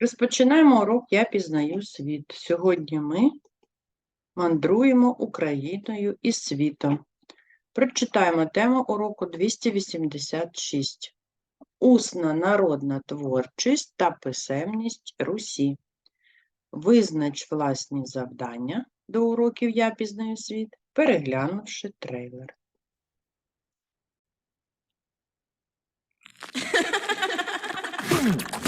Розпочинаємо урок Я пізнаю світ. Сьогодні ми мандруємо Україною і світом. Прочитаємо тему уроку 286. Усна народна творчість та писемність Русі. Визнач власні завдання до уроків Я пізнаю світ, переглянувши трейлер.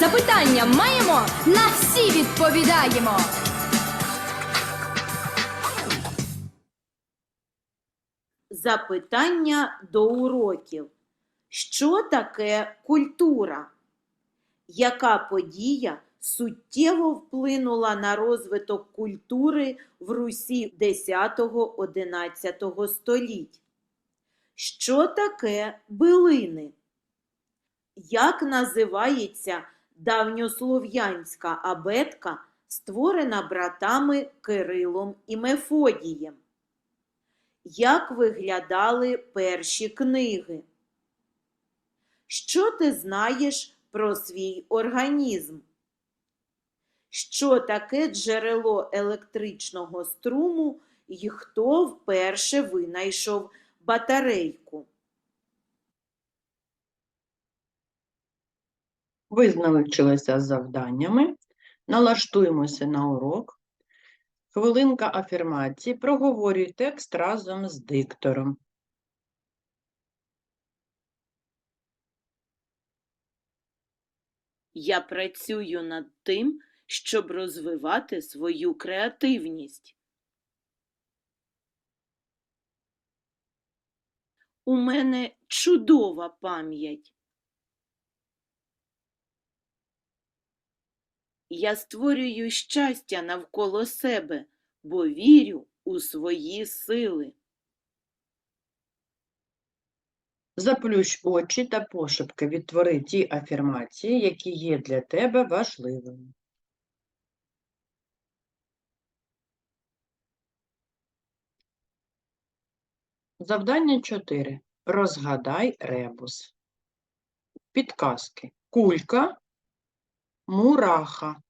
Запитання маємо, на всі відповідаємо. Запитання до уроків. Що таке культура? Яка подія суттєво вплинула на розвиток культури в Русі 10-11 століть? Що таке билини? Як називається давньослов'янська абетка, створена братами Кирилом і Мефодієм? Як виглядали перші книги? Що ти знаєш про свій організм? Що таке джерело електричного струму і хто вперше винайшов батарейку? Визначилися з завданнями, налаштуємося на урок. Хвилинка афірмації. Проговорюй текст разом з диктором. Я працюю над тим, щоб розвивати свою креативність. У мене чудова пам'ять. Я створюю щастя навколо себе, бо вірю у свої сили. Заплющ очі та пошепки відтвори ті афірмації, які є для тебе важливими. Завдання 4. Розгадай ребус. Підказки. Кулька, мураха.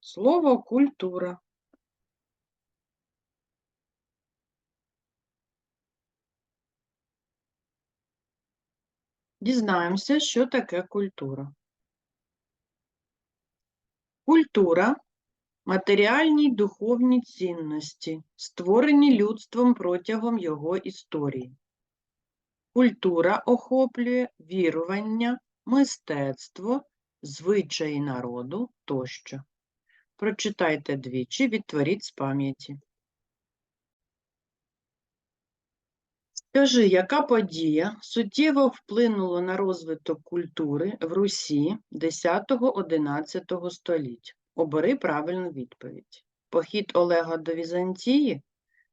Слово культура. Дізнаємося, що таке культура. Культура матеріальні й духовні цінності, створені людством протягом його історії. Культура охоплює вірування, мистецтво, звичаї народу тощо. Прочитайте двічі, відтворіть з пам'яті. Скажи, яка подія суттєво вплинула на розвиток культури в Русі 10-11 століть? Обери правильну відповідь. Похід Олега до Візантії,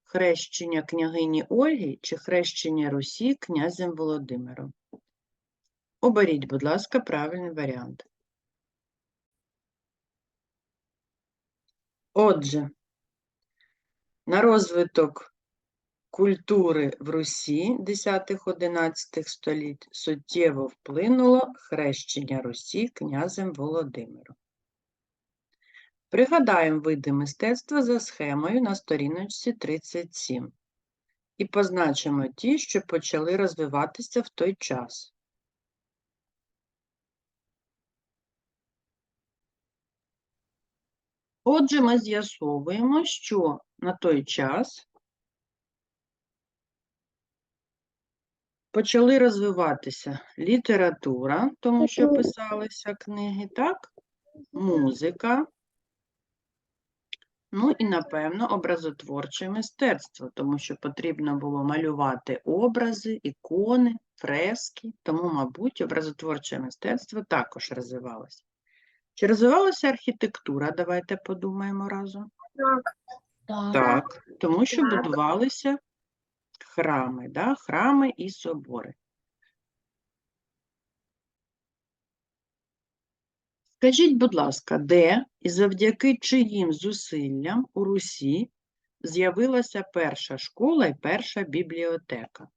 хрещення княгині Ольги чи хрещення Русі князем Володимиром? Оберіть, будь ласка, правильний варіант. Отже, на розвиток культури в Русі 10-11 століть суттєво вплинуло хрещення Русі князем Володимиром. Пригадаємо види мистецтва за схемою на сторіночці 37 і позначимо ті, що почали розвиватися в той час. Отже, ми з'ясовуємо, що на той час почали розвиватися література, тому що писалися книги, так? Музика. Ну і, напевно, образотворче мистецтво, тому що потрібно було малювати образи, ікони, фрески, тому, мабуть, образотворче мистецтво також розвивалося. Чи розвивалася архітектура? Давайте подумаємо разом. Так, тому що будувалися храми, да? храми і собори. Скажіть, будь ласка, де і завдяки чиїм зусиллям у Русі з'явилася перша школа і перша бібліотека?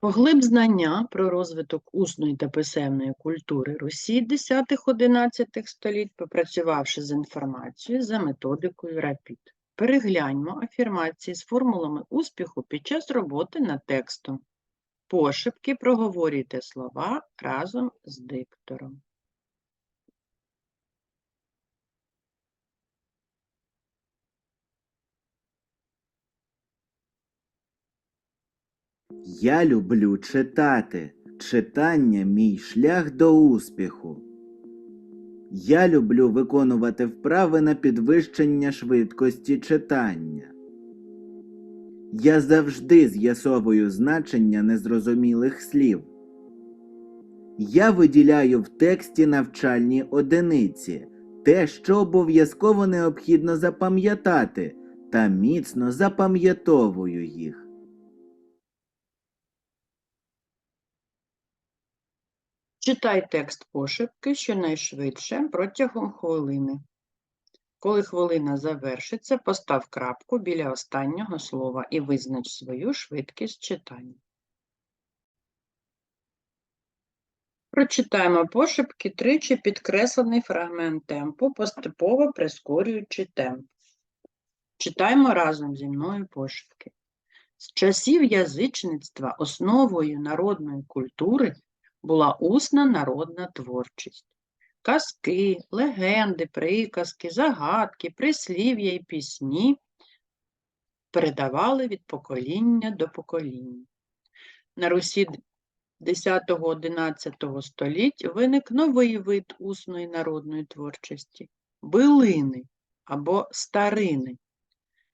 Поглиб знання про розвиток усної та писемної культури Русі 10-11 століть, попрацювавши з інформацією за методикою РАПІД. Перегляньмо афірмації з формулами успіху під час роботи над текстом. Пошепки проговорюйте слова разом з диктором. Я люблю читати. Читання мій шлях до успіху. Я люблю виконувати вправи на підвищення швидкості читання. Я завжди з'ясовую значення незрозумілих слів. Я виділяю в тексті навчальні одиниці, те, що обов'язково необхідно запам'ятати, та міцно запам'ятовую їх. Читай текст пошепки щонайшвидше протягом хвилини. Коли хвилина завершиться, постав крапку біля останнього слова і визнач свою швидкість читання. Прочитаємо пошепки тричі підкреслений фрагмент темпу, поступово прискорюючи темп. Читаємо разом зі мною пошепки. З часів язичництва основою народної культури була усна народна творчість. Казки, легенди, приказки, загадки, прислів'я і пісні передавали від покоління до покоління. На Русі 10-11 століть виник новий вид усної народної творчості билини або старини.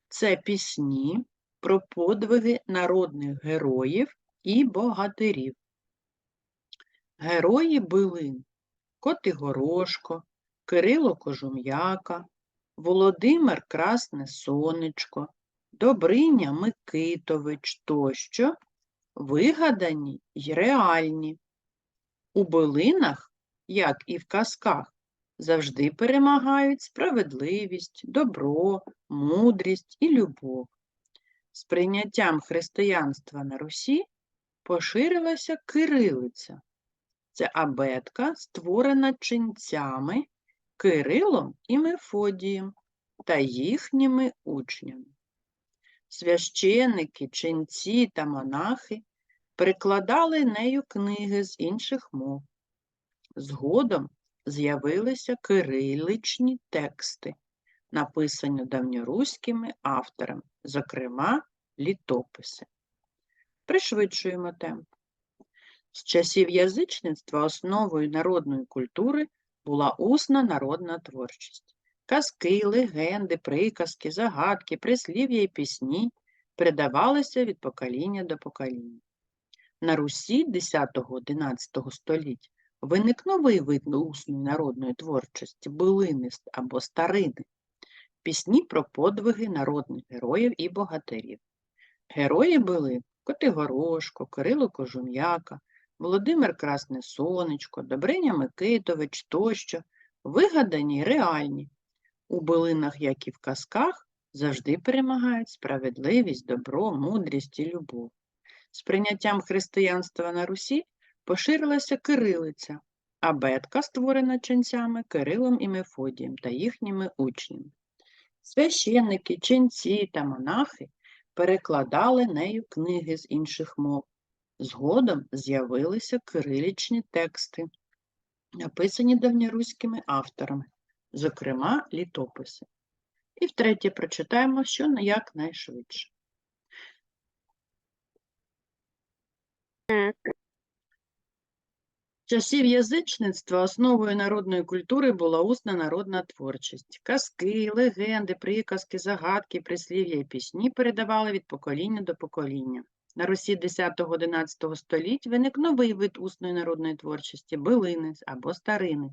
Це пісні про подвиги народних героїв і богатирів. Герої билин Котигорошко, Кирило Кожум'яка, Володимир Красне Сонечко, Добриня Микитович тощо вигадані й реальні. У билинах, як і в казках, завжди перемагають справедливість, добро, мудрість і любов. З прийняттям християнства на Русі поширилася кирилиця. Це абетка, створена ченцями Кирилом і Мефодієм та їхніми учнями. Священики, ченці та монахи перекладали нею книги з інших мов. Згодом з'явилися кириличні тексти, написані давньоруськими авторами, зокрема літописи. Пришвидшуємо темп. З часів язичництва основою народної культури була усна народна творчість. Казки, легенди, приказки, загадки, прислів'я і пісні передавалися від покоління до покоління. На Русі 10-11 століть виник новий вид усної народної творчості билини або старини, пісні про подвиги народних героїв і богатирів. Герої були Котигорошко, Кирило Кожум'яка, Володимир Красне Сонечко, Добриня Микитович тощо, вигадані й реальні. У билинах, як і в казках, завжди перемагають справедливість, добро, мудрість і любов. З прийняттям християнства на Русі поширилася кирилиця, абетка, створена ченцями Кирилом і Мефодієм та їхніми учнями. Священники, ченці та монахи перекладали нею книги з інших мов. Згодом з'явилися кирилічні тексти, написані давньоруськими авторами, зокрема літописи. І втретє прочитаємо, що якнайшвидше. часів язичництва основою народної культури була усна народна творчість. Казки, легенди, приказки, загадки, прислів'я і пісні передавали від покоління до покоління. На Русі 10-11 століть виник новий вид усної народної творчості – билини або старини,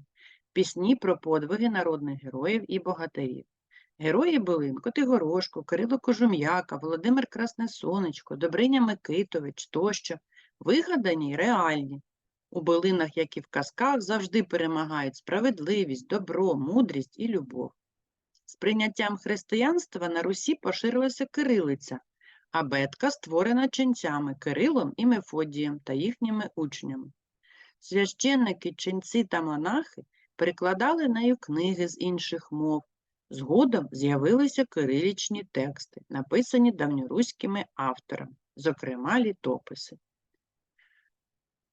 пісні про подвиги народних героїв і богатирів. Герої билин – Котигорошко, Кирило Кожум'яка, Володимир Красне Сонечко, Добриня Микитович тощо – вигадані й реальні. У билинах, як і в казках, завжди перемагають справедливість, добро, мудрість і любов. З прийняттям християнства на Русі поширилася кирилиця, а бетка створена ченцями Кирилом і Мефодієм та їхніми учнями. Священники, ченці та монахи перекладали нею книги з інших мов. Згодом з'явилися кирилічні тексти, написані давньоруськими авторами, зокрема літописи.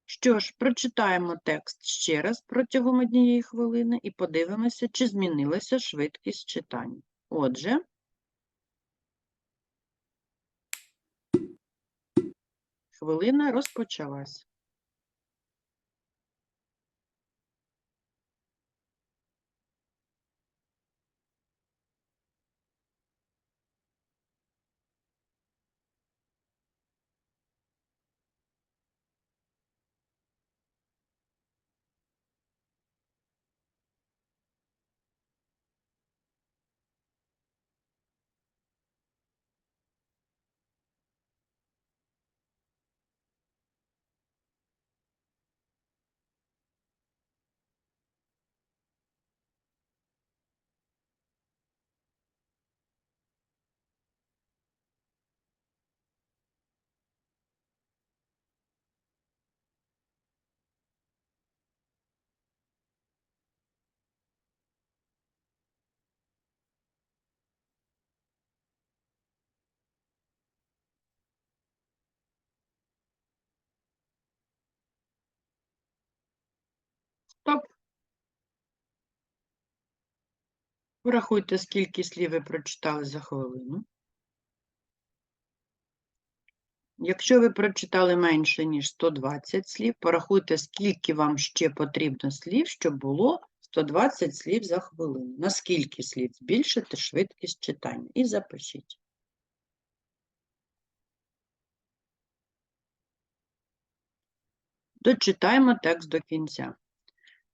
Що ж, прочитаємо текст ще раз протягом однієї хвилини і подивимося, чи змінилася швидкість читання. Отже, хвилина розпочалась. Порахуйте, скільки слів ви прочитали за хвилину. Якщо ви прочитали менше, ніж 120 слів, порахуйте, скільки вам ще потрібно слів, щоб було 120 слів за хвилину. На скільки слів збільшити швидкість читання. І запишіть. Дочитаємо текст до кінця.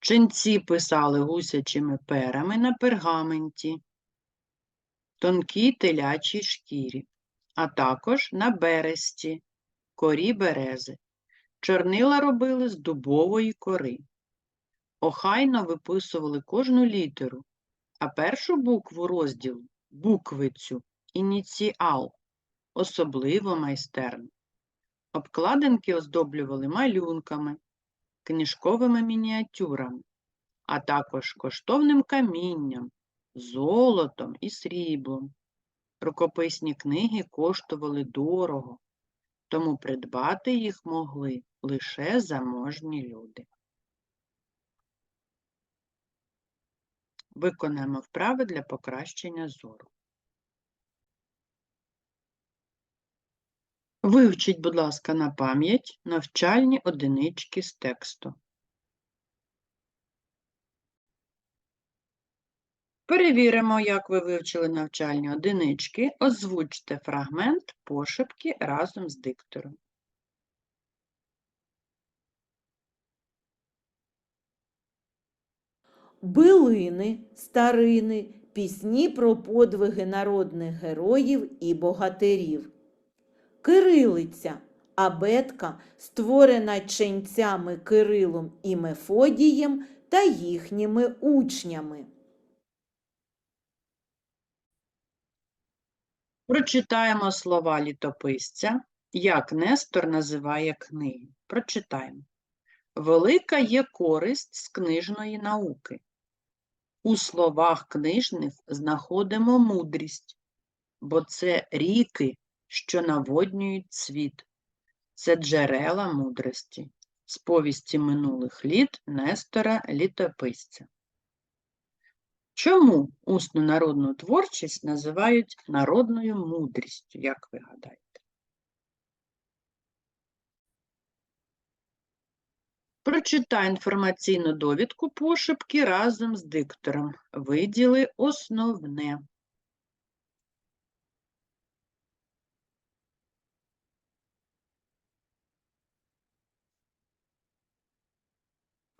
Ченці писали гусячими перами на пергаменті, тонкій телячій шкірі, а також на бересті, корі берези. Чорнила робили з дубової кори. Охайно виписували кожну літеру, а першу букву розділу буквицю, ініціал, особливо майстерно. Обкладинки оздоблювали малюнками, книжковими мініатюрами, а також коштовним камінням, золотом і сріблом. Рукописні книги коштували дорого, тому придбати їх могли лише заможні люди. Виконаємо вправи для покращення зору. Вивчіть, будь ласка, на пам'ять навчальні одинички з тексту. Перевіримо, як ви вивчили навчальні одинички. Озвучте фрагмент пошепки разом з диктором. Билини, старини, пісні про подвиги народних героїв і богатирів. Кирилиця, абетка, створена ченцями Кирилом і Мефодієм та їхніми учнями. Прочитаємо слова літописця, як Нестор називає книги. Прочитаємо. Велика є користь з книжної науки. У словах книжних знаходимо мудрість, бо це ріки, що наводнюють світ. Це джерела мудрості. З повісті минулих літ Нестора літописця. Чому усну народну творчість називають народною мудрістю, як ви гадаєте? Прочитай інформаційну довідку пошепки разом з диктором. Виділи основне.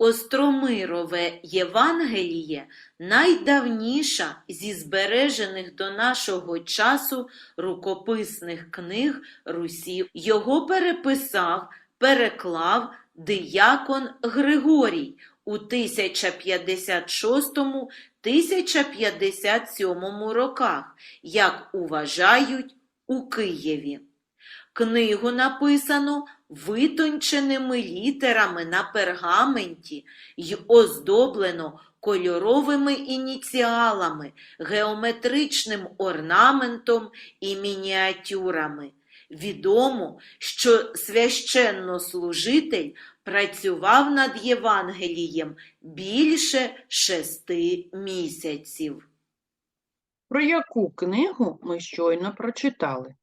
Остромирове Євангеліє найдавніша зі збережених до нашого часу рукописних книг Русі. Його переписав, переклав диякон Григорій у 1056-1057 роках, як уважають у Києві. Книгу написано витонченими літерами на пергаменті й оздоблено кольоровими ініціалами, геометричним орнаментом і мініатюрами. Відомо, що священнослужитель працював над Євангелієм більше шести місяців. Про яку книгу ми щойно прочитали?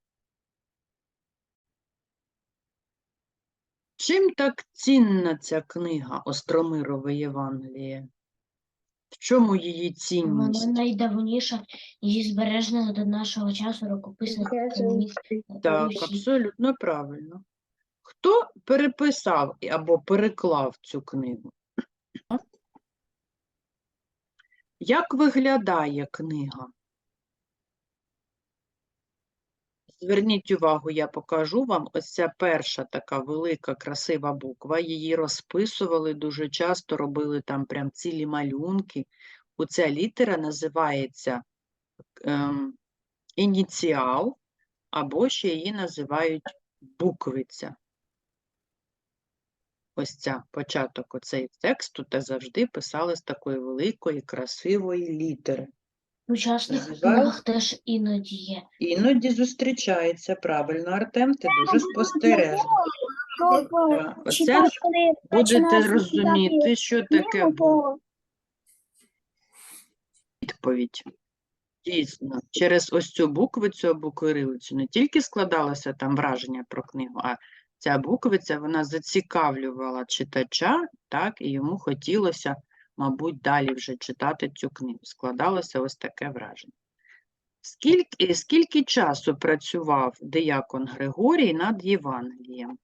Чим так цінна ця книга Остромирове Євангеліє? В чому її цінність? Вона найдавніша зі збережених до нашого часу рукописних книг Так, абсолютно правильно. Хто переписав або переклав цю книгу? Як виглядає книга? Зверніть увагу, я покажу вам. Ось ця перша така велика, красива буква. Її розписували дуже часто, робили там прям цілі малюнки. Оця літера називається ем, ініціал, або ще її називають буквиця. Ось ця початок оцей тексту та завжди писали з такої великої, красивої літери. В сучасних книгах теж іноді є. Іноді зустрічається, правильно, Артем, ти дуже спостережний. Так, Оце ж будете розуміти, що таке бу- відповідь. Дійсно, через ось цю буквицю або кирилицю не тільки складалося там враження про книгу, а ця буквиця вона зацікавлювала читача, так, і йому хотілося, мабуть, далі вже читати цю книгу. Складалося ось таке враження. Скільки, скільки часу працював диякон Григорій над Євангелієм?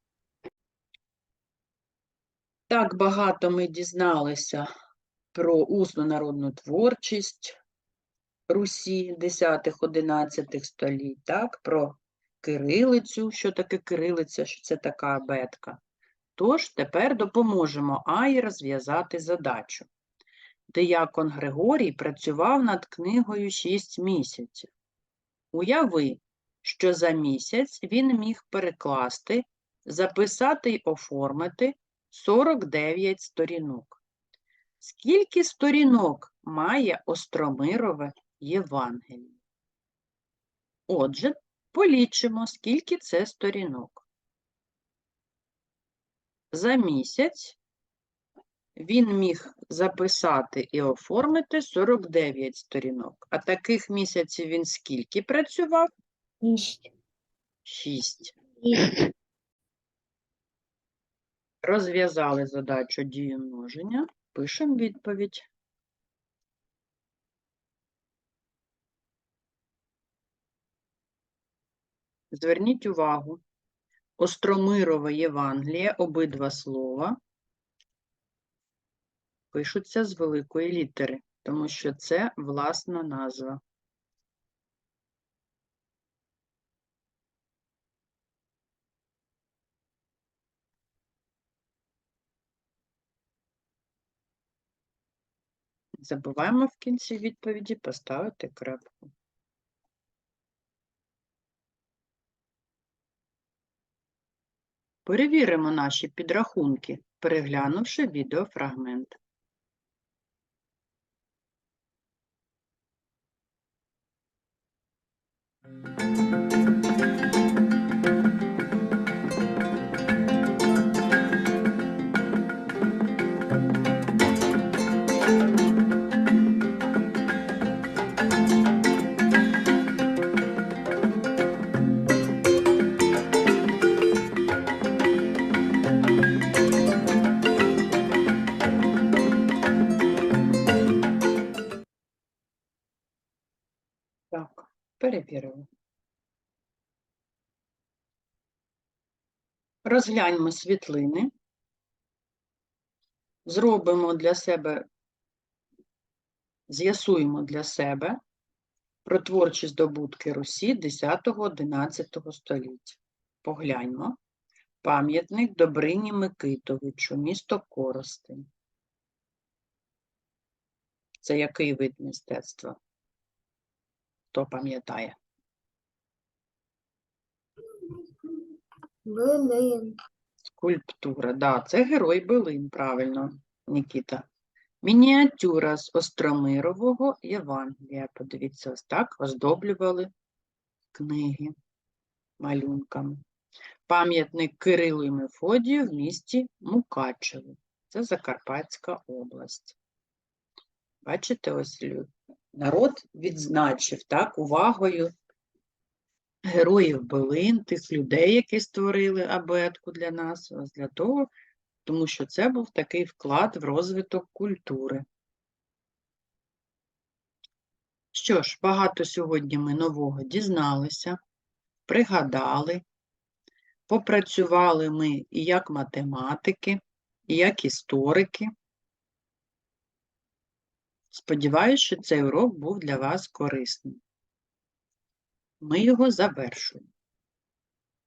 Так багато ми дізналися про усну народну творчість Русі 10-11 століть, так, про кирилицю, що таке кирилиця, що це така абетка. Тож тепер допоможемо Аї розв'язати задачу. Диякон Григорій працював над книгою 6 місяців. Уяви, що за місяць він міг перекласти, записати й оформити 49 сторінок. Скільки сторінок має Остромирове Євангеліє? Отже, полічимо, скільки це сторінок. За місяць він міг записати і оформити 49 сторінок. А таких місяців він скільки працював? Ість. 6. І Розв'язали задачу дію множення. Пишемо відповідь. Зверніть увагу. Остромирове Євангеліє, обидва слова пишуться з великої літери, тому що це власна назва. Забуваємо в кінці відповіді поставити крапку. Перевіримо наші підрахунки, переглянувши відеофрагмент. Розгляньмо світлини. Зробимо для себе, з'ясуємо для себе про творчі здобутки Русі 10-11 століття. Погляньмо. Пам'ятник Добрині Микитовичу, місто Коростень. Це який вид мистецтва? Хто пам'ятає? Блин. Скульптура, да, це герой Белин, правильно, Нікіта. Мініатюра з Остромирового Євангелія. Подивіться, ось так оздоблювали книги малюнками. Пам'ятник Кирилу і Мефодію в місті Мукачево. Це Закарпатська область. Бачите, ось народ відзначив так, увагою героїв Белин, тих людей, які створили абетку для нас, для того, тому що це був такий вклад в розвиток культури. Що ж, багато сьогодні ми нового дізналися, пригадали, попрацювали ми і як математики, і як історики. Сподіваюсь, що цей урок був для вас корисним. Ми його завершуємо.